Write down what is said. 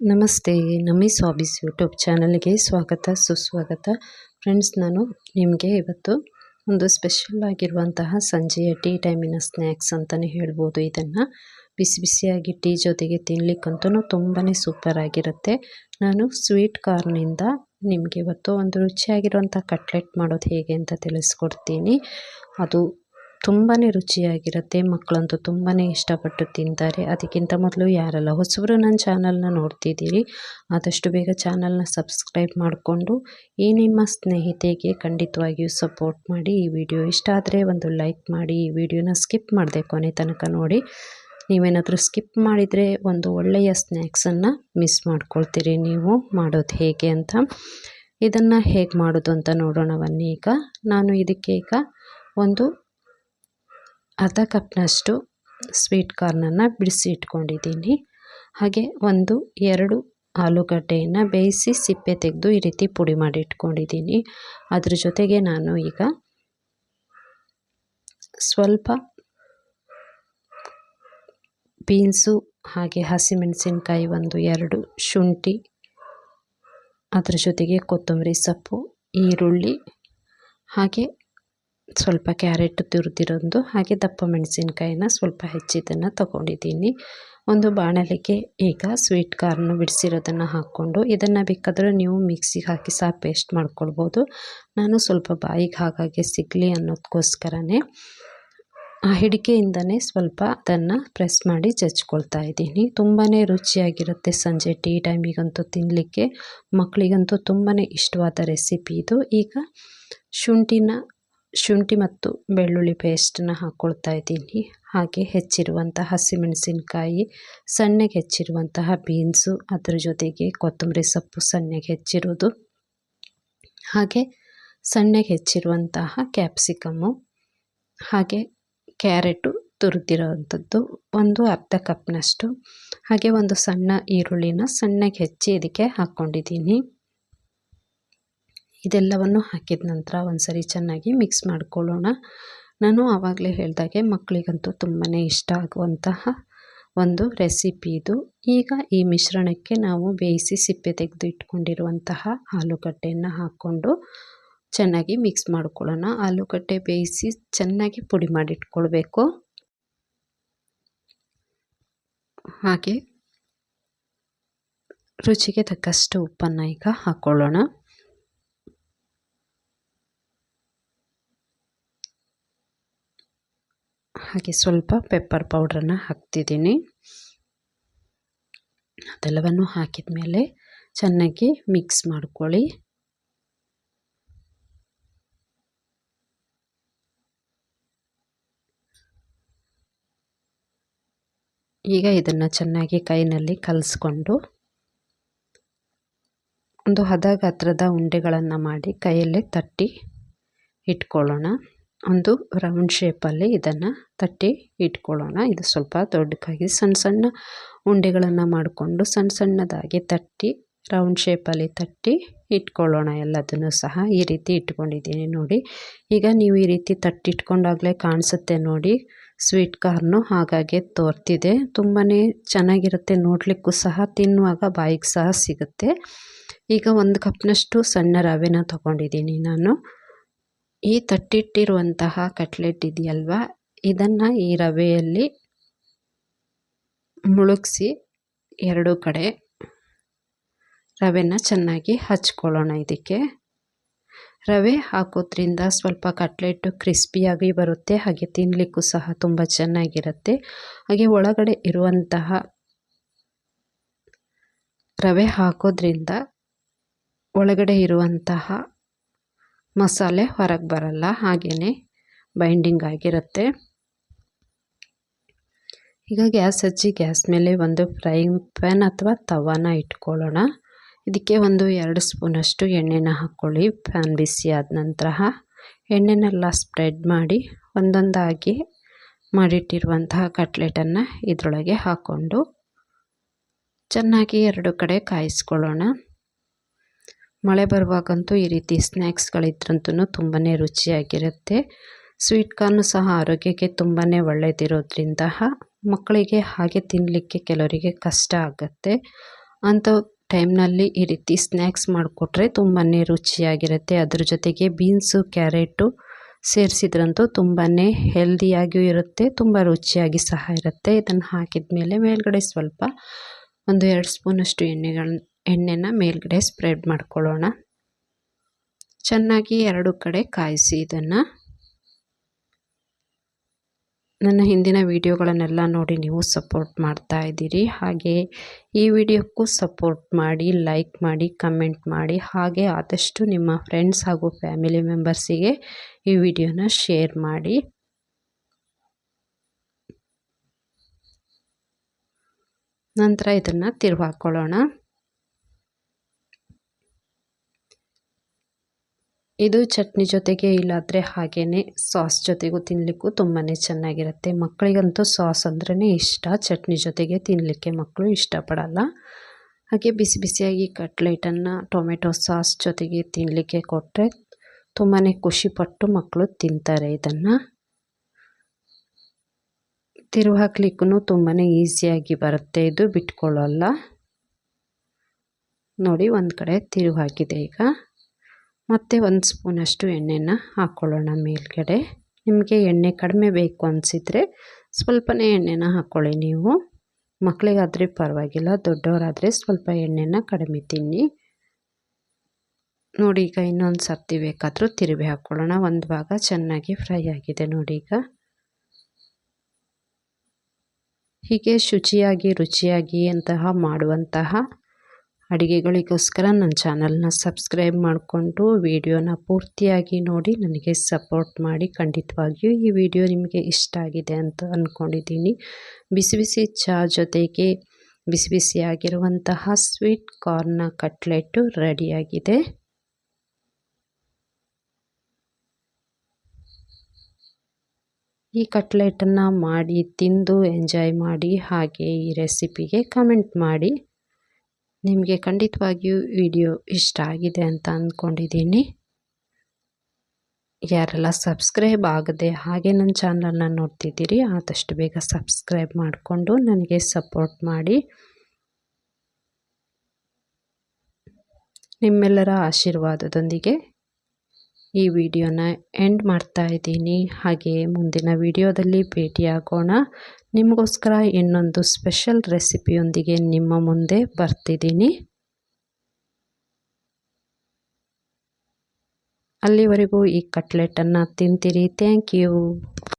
ನಮಸ್ತೆ, ನಮಿ ಸ್ವಾಬೀಸ್ ಯೂಟ್ಯೂಬ್ ಚಾನಲ್ಗೆ ಸ್ವಾಗತ, ಸುಸ್ವಾಗತ. ಫ್ರೆಂಡ್ಸ್, ನಾನು ನಿಮಗೆ ಇವತ್ತು ಒಂದು ಸ್ಪೆಷಲ್ ಆಗಿರುವಂತಹ ಸಂಜೆಯ ಟೀ ಟೈಮಿನ ಸ್ನ್ಯಾಕ್ಸ್ ಅಂತಲೇ ಹೇಳ್ಬೋದು ಇದನ್ನು. ಬಿಸಿ ಬಿಸಿಯಾಗಿ ಟೀ ಜೊತೆಗೆ ತಿನ್ನಲಿಕ್ಕಂತೂ ತುಂಬಾ ಸೂಪರ್ ಆಗಿರುತ್ತೆ. ನಾನು ಸ್ವೀಟ್ ಕಾರ್ನಿಂದ ನಿಮಗೆ ಇವತ್ತು ಒಂದು ರುಚಿಯಾಗಿರುವಂಥ ಕಟ್ಲೆಟ್ ಮಾಡೋದು ಹೇಗೆ ಅಂತ ತಿಳಿಸ್ಕೊಡ್ತೀನಿ. ಅದು ತುಂಬಾ ರುಚಿಯಾಗಿರುತ್ತೆ. ಮಕ್ಕಳಂತೂ ತುಂಬಾ ಇಷ್ಟಪಟ್ಟು ತಿಂತಾರೆ. ಅದಕ್ಕಿಂತ ಮೊದಲು ಯಾರೆಲ್ಲ ಹೊಸಬರು ನನ್ನ ಚಾನಲ್ನ ನೋಡ್ತಿದ್ದೀರಿ, ಆದಷ್ಟು ಬೇಗ ಚಾನಲ್ನ ಸಬ್ಸ್ಕ್ರೈಬ್ ಮಾಡಿಕೊಂಡು, ಈ ನಿಮ್ಮ ಸ್ನೇಹಿತೆಗೆ ಖಂಡಿತವಾಗಿಯೂ ಸಪೋರ್ಟ್ ಮಾಡಿ. ಈ ವಿಡಿಯೋ ಇಷ್ಟ ಆದರೆ ಒಂದು ಲೈಕ್ ಮಾಡಿ. ಈ ವಿಡಿಯೋನ ಸ್ಕಿಪ್ ಮಾಡಿದೆ ಕೊನೆ ತನಕ ನೋಡಿ. ನೀವೇನಾದರೂ ಸ್ಕಿಪ್ ಮಾಡಿದರೆ ಒಂದು ಒಳ್ಳೆಯ ಸ್ನ್ಯಾಕ್ಸನ್ನು ಮಿಸ್ ಮಾಡ್ಕೊಳ್ತೀರಿ ನೀವು. ಮಾಡೋದು ಹೇಗೆ ಅಂತ ಇದನ್ನು ಹೇಗೆ ಮಾಡೋದು ಅಂತ ನೋಡೋಣ ಈಗ ನಾನು ಇದಕ್ಕೆ ಈಗ ಒಂದು ಅರ್ಧ ಕಪ್ನಷ್ಟು ಸ್ವೀಟ್ ಕಾರ್ನನ್ನು ಬಿಡಿಸಿ ಇಟ್ಕೊಂಡಿದ್ದೀನಿ. ಹಾಗೆ ಒಂದು, ಎರಡು ಆಲೂಗಡ್ಡೆಯನ್ನು ಬೇಯಿಸಿ ಸಿಪ್ಪೆ ತೆಗೆದು ಈ ರೀತಿ ಪುಡಿ ಮಾಡಿ ಇಟ್ಕೊಂಡಿದ್ದೀನಿ. ಅದ್ರ ಜೊತೆಗೆ ನಾನು ಈಗ ಸ್ವಲ್ಪ ಬೀನ್ಸು, ಹಾಗೆ ಹಸಿಮೆಣಸಿನ್ಕಾಯಿ ಒಂದು, ಎರಡು ಶುಂಠಿ, ಅದರ ಜೊತೆಗೆ ಕೊತ್ತಂಬರಿ ಸೊಪ್ಪು, ಈರುಳ್ಳಿ, ಹಾಗೆ ಸ್ವಲ್ಪ ಕ್ಯಾರೆಟ್ ತುರಿದಿರೋದು, ಹಾಗೆ ದಪ್ಪ ಮೆಣಸಿನ್ಕಾಯಿನ ಸ್ವಲ್ಪ ಹೆಚ್ಚಿದ್ದನ್ನು ತೊಗೊಂಡಿದ್ದೀನಿ. ಒಂದು ಬಾಣಲೆಗೆ ಈಗ ಸ್ವೀಟ್ ಕಾರ್ನು ಬಿಡಿಸಿರೋದನ್ನು ಹಾಕ್ಕೊಂಡು, ಇದನ್ನು ಬೇಕಾದರೆ ನೀವು ಮಿಕ್ಸಿಗೆ ಹಾಕಿ ಸಹ ಪೇಸ್ಟ್ ಮಾಡ್ಕೊಳ್ಬೋದು. ನಾನು ಸ್ವಲ್ಪ ಬಾಯಿಗೆ ಹಾಗಾಗಿ ಸಿಗಲಿ ಅನ್ನೋದಕ್ಕೋಸ್ಕರನೇ ಆ ಹಿಡಿಕೆಯಿಂದನೇ ಸ್ವಲ್ಪ ಅದನ್ನು ಪ್ರೆಸ್ ಮಾಡಿ ಜಜ್ಕೊಳ್ತಾ ಇದ್ದೀನಿ. ತುಂಬಾ ರುಚಿಯಾಗಿರುತ್ತೆ ಸಂಜೆ ಟೀ ಟೈಮಿಗಂತೂ ತಿನ್ನಲಿಕ್ಕೆ ಮಕ್ಕಳಿಗಂತೂ ತುಂಬಾ ಇಷ್ಟವಾದ ರೆಸಿಪಿ ಇದು. ಈಗ ಶುಂಠಿನ ಶುಂಠಿ ಮತ್ತು ಬೆಳ್ಳುಳ್ಳಿ ಪೇಸ್ಟನ್ನ ಹಾಕ್ಕೊಳ್ತಾ ಇದ್ದೀನಿ. ಹಾಗೆ ಹೆಚ್ಚಿರುವಂಥ ಹಸಿಮೆಣಸಿನ್ಕಾಯಿ, ಸಣ್ಣಗೆ ಹೆಚ್ಚಿರುವಂತಹ ಬೀನ್ಸು, ಅದರ ಜೊತೆಗೆ ಕೊತ್ತಂಬರಿ ಸೊಪ್ಪು ಸಣ್ಣಗೆ ಹೆಚ್ಚಿರೋದು. ಹಾಗೆ ಸಣ್ಣಗೆ ಹೆಚ್ಚಿರುವಂತಹ ಕ್ಯಾಪ್ಸಿಕಮ್ಮು, ಹಾಗೆ ಕ್ಯಾರೆಟು ತುರಿದಿರೋವಂಥದ್ದು, ಒಂದು ಅರ್ಧ ಕಪ್ನಷ್ಟು. ಹಾಗೆ ಒಂದು ಸಣ್ಣ ಈರುಳ್ಳಿನ ಸಣ್ಣಗೆ ಹೆಚ್ಚಿ ಇದಕ್ಕೆ ಹಾಕ್ಕೊಂಡಿದ್ದೀನಿ. ಇದೆಲ್ಲವನ್ನು ಹಾಕಿದ ನಂತರ ಒಂದು ಸರಿ ಚೆನ್ನಾಗಿ ಮಿಕ್ಸ್ ಮಾಡ್ಕೊಳ್ಳೋಣ. ನಾನು ಆವಾಗಲೇ ಹೇಳಿದಾಗೆ ಮಕ್ಕಳಿಗಂತೂ ತುಂಬಾ ಇಷ್ಟ ಆಗುವಂತಹ ಒಂದು ರೆಸಿಪಿ ಇದು. ಈಗ ಈ ಮಿಶ್ರಣಕ್ಕೆ ನಾವು ಬೇಯಿಸಿ ಸಿಪ್ಪೆ ತೆಗೆದು ಇಟ್ಕೊಂಡಿರುವಂತಹ ಆಲೂಗಡ್ಡೆಯನ್ನು ಹಾಕ್ಕೊಂಡು ಚೆನ್ನಾಗಿ ಮಿಕ್ಸ್ ಮಾಡ್ಕೊಳ್ಳೋಣ. ಆಲೂಗಡ್ಡೆ ಬೇಯಿಸಿ ಚೆನ್ನಾಗಿ ಪುಡಿ ಮಾಡಿಟ್ಕೊಳ್ಬೇಕು. ಹಾಗೆ ರುಚಿಗೆ ತಕ್ಕಷ್ಟು ಉಪ್ಪನ್ನು ಈಗ ಹಾಕ್ಕೊಳ್ಳೋಣ. ಹಾಗೆ ಸ್ವಲ್ಪ ಪೆಪ್ಪರ್ ಪೌಡ್ರನ್ನು ಹಾಕ್ತಿದ್ದೀನಿ. ಅದೆಲ್ಲವನ್ನು ಹಾಕಿದ ಮೇಲೆ ಚೆನ್ನಾಗಿ ಮಿಕ್ಸ್ ಮಾಡ್ಕೊಳ್ಳಿ. ಈಗ ಇದನ್ನು ಚೆನ್ನಾಗಿ ಕೈನಲ್ಲಿ ಕಲಿಸ್ಕೊಂಡು ಒಂದು ಹದ ಗಾತ್ರದ ಉಂಡೆಗಳನ್ನು ಮಾಡಿ ಕೈಯಲ್ಲೇ ತಟ್ಟಿ ಇಟ್ಕೊಳ್ಳೋಣ. ಒಂದು ರೌಂಡ್ ಶೇಪಲ್ಲಿ ಇದನ್ನು ತಟ್ಟಿ ಇಟ್ಕೊಳ್ಳೋಣ. ಇದು ಸ್ವಲ್ಪ ದೊಡ್ಡಕ್ಕಾಗಿ ಸಣ್ಣ ಸಣ್ಣ ಉಂಡೆಗಳನ್ನು ಮಾಡಿಕೊಂಡು ಸಣ್ಣ ಸಣ್ಣದಾಗಿ ತಟ್ಟಿ ರೌಂಡ್ ಶೇಪಲ್ಲಿ ತಟ್ಟಿ ಇಟ್ಕೊಳ್ಳೋಣ. ಎಲ್ಲದನ್ನು ಸಹ ಈ ರೀತಿ ಇಟ್ಕೊಂಡಿದ್ದೀನಿ ನೋಡಿ. ಈಗ ನೀವು ಈ ರೀತಿ ತಟ್ಟಿಟ್ಕೊಂಡಾಗಲೇ ಕಾಣಿಸುತ್ತೆ ನೋಡಿ. ಸ್ವೀಟ್ ಕಾರ್ನು ಹಾಗಾಗಿ ತೋರ್ತಿದೆ. ತುಂಬಾ ಚೆನ್ನಾಗಿರುತ್ತೆ. ನೋಡಲಿಕ್ಕೂ ಸಹ ತಿನ್ನುವಾಗ ಬಾಯಿಗೆ ಸಹ ಸಿಗುತ್ತೆ. ಈಗ ಒಂದು ಕಪ್ನಷ್ಟು ಸಣ್ಣ ರವೆನ ತೊಗೊಂಡಿದ್ದೀನಿ ನಾನು. ಈ ತಟ್ಟಿಟ್ಟಿರುವಂತಹ ಕಟ್ಲೆಟ್ ಇದೆಯಲ್ವ? ಇದನ್ನು ಈ ರವೆಯಲ್ಲಿ ಮುಳುಗಿಸಿ ಎರಡು ಕಡೆ ರವೆನ ಚೆನ್ನಾಗಿ ಹಚ್ಕೊಳ್ಳೋಣ ಇದಕ್ಕೆ. ರವೆ ಹಾಕೋದ್ರಿಂದ ಸ್ವಲ್ಪ ಕಟ್ಲೆಟ್ಟು ಕ್ರಿಸ್ಪಿಯಾಗಿ ಬರುತ್ತೆ, ಹಾಗೆ ತಿನ್ನಲಿಕ್ಕೂ ಸಹ ತುಂಬ ಚೆನ್ನಾಗಿರುತ್ತೆ. ಹಾಗೆ ಒಳಗಡೆ ಇರುವಂತಹ ರವೆ ಹಾಕೋದ್ರಿಂದ ಒಳಗಡೆ ಇರುವಂತಹ ಮಸಾಲೆ ಹೊರಗೆ ಬರಲ್ಲ ಹಾಗೆಯೇ ಬೈಂಡಿಂಗ್ ಆಗಿರುತ್ತೆ. ಈಗ ಗ್ಯಾಸ್ ಹಚ್ಚಿ ಗ್ಯಾಸ್ ಮೇಲೆ ಒಂದು ಫ್ರೈಯಿಂಗ್ ಪ್ಯಾನ್ ಅಥವಾ ತವಾನ ಇಟ್ಕೊಳ್ಳೋಣ. ಇದಕ್ಕೆ ಒಂದು ಎರಡು ಸ್ಪೂನಷ್ಟು ಎಣ್ಣೆನ ಹಾಕ್ಕೊಳ್ಳಿ. ಪ್ಯಾನ್ ಬಿಸಿ ಆದ ನಂತರ ಎಣ್ಣೆನೆಲ್ಲ ಸ್ಪ್ರೆಡ್ ಮಾಡಿ ಒಂದೊಂದಾಗಿ ಮಾಡಿಟ್ಟಿರುವಂತಹ ಕಟ್ಲೆಟನ್ನು ಇದರೊಳಗೆ ಹಾಕ್ಕೊಂಡು ಚೆನ್ನಾಗಿ ಎರಡು ಕಡೆ ಕಾಯಿಸ್ಕೊಳ್ಳೋಣ. ಮಳೆ ಬರುವಾಗಂತೂ ಈ ರೀತಿ ಸ್ನ್ಯಾಕ್ಸ್ಗಳಿದ್ರಂತೂ ತುಂಬಾ ರುಚಿಯಾಗಿರುತ್ತೆ. ಸ್ವೀಟ್ ಕಾರ್ನು ಸಹ ಆರೋಗ್ಯಕ್ಕೆ ತುಂಬಾ ಒಳ್ಳೆಯದಿರೋದ್ರಿಂದ ಮಕ್ಕಳಿಗೆ ಹಾಗೆ ತಿನ್ನಲಿಕ್ಕೆ ಕೆಲವರಿಗೆ ಕಷ್ಟ ಆಗುತ್ತೆ. ಅಂಥ ಟೈಮ್ನಲ್ಲಿ ಈ ರೀತಿ ಸ್ನ್ಯಾಕ್ಸ್ ಮಾಡಿಕೊಟ್ರೆ ತುಂಬಾ ರುಚಿಯಾಗಿರುತ್ತೆ. ಅದ್ರ ಜೊತೆಗೆ ಬೀನ್ಸು, ಕ್ಯಾರೆಟು ಸೇರಿಸಿದ್ರಂತೂ ತುಂಬಾ ಹೆಲ್ದಿಯಾಗಿಯೂ ಇರುತ್ತೆ, ತುಂಬ ರುಚಿಯಾಗಿ ಸಹ ಇರುತ್ತೆ. ಇದನ್ನು ಹಾಕಿದ ಮೇಲೆ ಮೇಲ್ಗಡೆ ಸ್ವಲ್ಪ ಒಂದು ಎರಡು ಸ್ಪೂನಷ್ಟು ಎಣ್ಣೆಗಳ ಎಣ್ಣೆನ ಮೇಲ್ಗಡೆ ಸ್ಪ್ರೆಡ್ ಮಾಡ್ಕೊಳ್ಳೋಣ. ಚೆನ್ನಾಗಿ ಎರಡು ಕಡೆ ಕಾಯಿಸಿ ಇದನ್ನು. ನನ್ನ ಹಿಂದಿನ ವಿಡಿಯೋಗಳನ್ನೆಲ್ಲ ನೋಡಿ ನೀವು ಸಪೋರ್ಟ್ ಮಾಡ್ತಾ ಇದ್ದೀರಿ. ಹಾಗೆ ಈ ವಿಡಿಯೋಕ್ಕೂ ಸಪೋರ್ಟ್ ಮಾಡಿ ಲೈಕ್ ಮಾಡಿ ಕಮೆಂಟ್ ಮಾಡಿ, ಹಾಗೆ ಆದಷ್ಟು ನಿಮ್ಮ ಫ್ರೆಂಡ್ಸ್ ಹಾಗೂ ಫ್ಯಾಮಿಲಿ ಮೆಂಬರ್ಸಿಗೆ ಈ ವಿಡಿಯೋನ ಶೇರ್ ಮಾಡಿ. ನಂತರ ಇದನ್ನು ತಿರುವು ಇದು ಚಟ್ನಿ ಜೊತೆಗೆ ಇಲ್ಲಾದರೆ ಹಾಗೆಯೇ ಸಾಸ್ ಜೊತೆಗೂ ತಿನ್ನಲಿಕ್ಕೂ ತುಂಬಾ ಚೆನ್ನಾಗಿರುತ್ತೆ. ಮಕ್ಕಳಿಗಂತೂ ಸಾಸ್ ಅಂದ್ರೇ ಇಷ್ಟ. ಚಟ್ನಿ ಜೊತೆಗೆ ತಿನ್ನಲಿಕ್ಕೆ ಮಕ್ಕಳು ಇಷ್ಟಪಡಲ್ಲ. ಹಾಗೆ ಬಿಸಿ ಬಿಸಿಯಾಗಿ ಕಟ್ಲೆಟನ್ನು, ಟೊಮೆಟೊ ಸಾಸ್ ಜೊತೆಗೆ ತಿನ್ನಲಿಕ್ಕೆ ಕೊಟ್ಟರೆ ತುಂಬಾ ಖುಷಿಪಟ್ಟು ಮಕ್ಕಳು ತಿಂತಾರೆ ಇದನ್ನು. ತಿರುವು ಹಾಕ್ಲಿಕ್ಕೂ ತುಂಬಾ ಈಸಿಯಾಗಿ ಬರುತ್ತೆ. ಇದು ಬಿಟ್ಕೊಳ್ಳಲ್ಲ. ನೋಡಿ, ಒಂದು ಕಡೆ ತಿರುವು ಹಾಕಿದೆ ಈಗ. ಮತ್ತು ಒಂದು ಸ್ಪೂನಷ್ಟು ಎಣ್ಣೆನ ಹಾಕ್ಕೊಳ್ಳೋಣ ಮೇಲ್ಗಡೆ. ನಿಮಗೆ ಎಣ್ಣೆ ಕಡಿಮೆ ಬೇಕು ಅನಿಸಿದರೆ ಸ್ವಲ್ಪನೇ ಎಣ್ಣೆನ ಹಾಕ್ಕೊಳ್ಳಿ ನೀವು. ಮಕ್ಕಳಿಗಾದರೆ ಪರವಾಗಿಲ್ಲ, ದೊಡ್ಡವರಾದರೆ ಸ್ವಲ್ಪ ಎಣ್ಣೆನ ಕಡಿಮೆ ತಿನ್ನಿ. ನೋಡಿ ಈಗ ಇನ್ನೊಂದು ಸರ್ತಿ ಬೇಕಾದರೂ ತಿರುವಿ ಹಾಕ್ಕೊಳ್ಳೋಣ ಒಂದು ಭಾಗ ಚೆನ್ನಾಗಿ ಫ್ರೈ ಆಗಿದೆ ನೋಡಿ ಈಗ. ಹೀಗೆ ಶುಚಿಯಾಗಿ, ರುಚಿಯಾಗಿ ಅಂತಹ ಮಾಡುವಂತಹ ಅಡುಗೆಗಳಿಗೋಸ್ಕರ ನನ್ನ ಚಾನಲ್ನ ಸಬ್ಸ್ಕ್ರೈಬ್ ಮಾಡಿಕೊಂಡು ವಿಡಿಯೋನ ಪೂರ್ತಿಯಾಗಿ ನೋಡಿ ನನಗೆ ಸಪೋರ್ಟ್ ಮಾಡಿ ಖಂಡಿತವಾಗಿಯೂ ಈ ವಿಡಿಯೋ ನಿಮಗೆ ಇಷ್ಟ ಆಗಿದೆ ಅಂತ ಅಂದ್ಕೊಂಡಿದ್ದೀನಿ. ಬಿಸಿ ಬಿಸಿ ಚಹಾ ಜೊತೆಗೆ ಬಿಸಿ ಬಿಸಿಯಾಗಿರುವಂತಹ ಸ್ವೀಟ್ ಕಾರ್ನ ಕಟ್ಲೆಟ್ಟು ರೆಡಿಯಾಗಿದೆ. ಈ ಕಟ್ಲೆಟನ್ನು ಮಾಡಿ ತಿಂದು ಎಂಜಾಯ್ ಮಾಡಿ ಹಾಗೆ ಈ ರೆಸಿಪಿಗೆ ಕಮೆಂಟ್ ಮಾಡಿ. ನಿಮಗೆ ಖಂಡಿತವಾಗಿಯೂ ವಿಡಿಯೋ ಇಷ್ಟ ಆಗಿದೆ ಅಂತ ಅಂದ್ಕೊಂಡಿದ್ದೀನಿ. ಯಾರೆಲ್ಲ ಸಬ್ಸ್ಕ್ರೈಬ್ ಆಗದೆ ಹಾಗೆ ನನ್ನ ಚಾನಲನ್ನು ನೋಡ್ತಿದ್ದೀರಿ, ಆದಷ್ಟು ಬೇಗ ಸಬ್ಸ್ಕ್ರೈಬ್ ಮಾಡಿಕೊಂಡು ನನಗೆ ಸಪೋರ್ಟ್ ಮಾಡಿ. ನಿಮ್ಮೆಲ್ಲರ ಆಶೀರ್ವಾದದೊಂದಿಗೆ ಈ ವಿಡಿಯೋನ ಎಂಡ್ ಮಾಡ್ತಾ ಇದ್ದೀನಿ. ಹಾಗೆ ಮುಂದಿನ ವಿಡಿಯೋದಲ್ಲಿ ಭೇಟಿಯಾಗೋಣ. ನಿಮಗೋಸ್ಕರ ಇನ್ನೊಂದು ಸ್ಪೆಷಲ್ ರೆಸಿಪಿಯೊಂದಿಗೆ ನಿಮ್ಮ ಮುಂದೆ ಬರ್ತಿದ್ದೀನಿ. ಅಲ್ಲಿವರೆಗೂ ಈ ಕಟ್ಲೆಟನ್ನು ತಿಂತೀರಿ. Thank you.